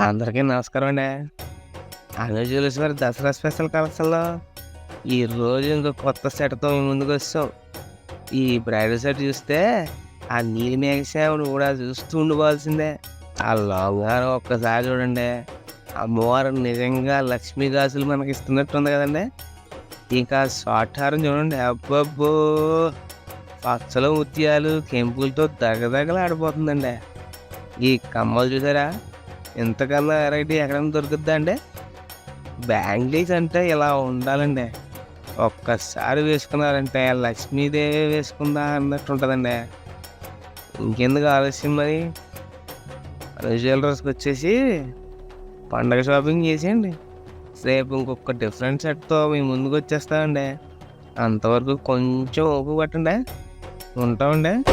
అందరికీ నమస్కారం అండి. అనుజులస్ వారి దసరా స్పెషల్ కలెక్షన్లో ఈ రోజు ఇంకో కొత్త సెట్తో ముందుకు వస్తాం ఈ బ్రైడల్ సెట్ చూస్తే ఆ నీలి మేఘశ్యాముడు కూడా చూస్తూ ఉండిపోవాల్సిందే ఆ లాంగ్ ఒక్కసారి చూడండి. అమ్మవారు నిజంగా లక్ష్మీగాసులు మనకి ఇస్తున్నట్టు ఉంది కదండి. ఇంకా షార్ట్ హారం చూడండి. అబ్బబ్బో! పచ్చల ముత్యాలు కెంపులతో దగదగలాడిపోతుందండి. ఈ కమ్మలు చూసారా? ఇంతకన్నా వెరైటీ ఎక్కడైనా దొరుకుద్దా అండి? బ్యాంగిల్స్ అంటే ఇలా ఉండాలండి. ఒక్కసారి వేసుకున్నారంటే లక్ష్మీదేవి వేసుకుందా అన్నట్టు ఉంటుందండి. ఇంకెందుకు ఆలస్యం మరి? జ్యువెలర్స్కి వచ్చేసి పండగ షాపింగ్ చేసేయండి. రేపు ఇంకొక డిఫరెంట్ సెట్తో మీ ముందుకు వచ్చేస్తామండి. అంతవరకు కొంచెం ఓపు పట్టండి. ఉంటామండి.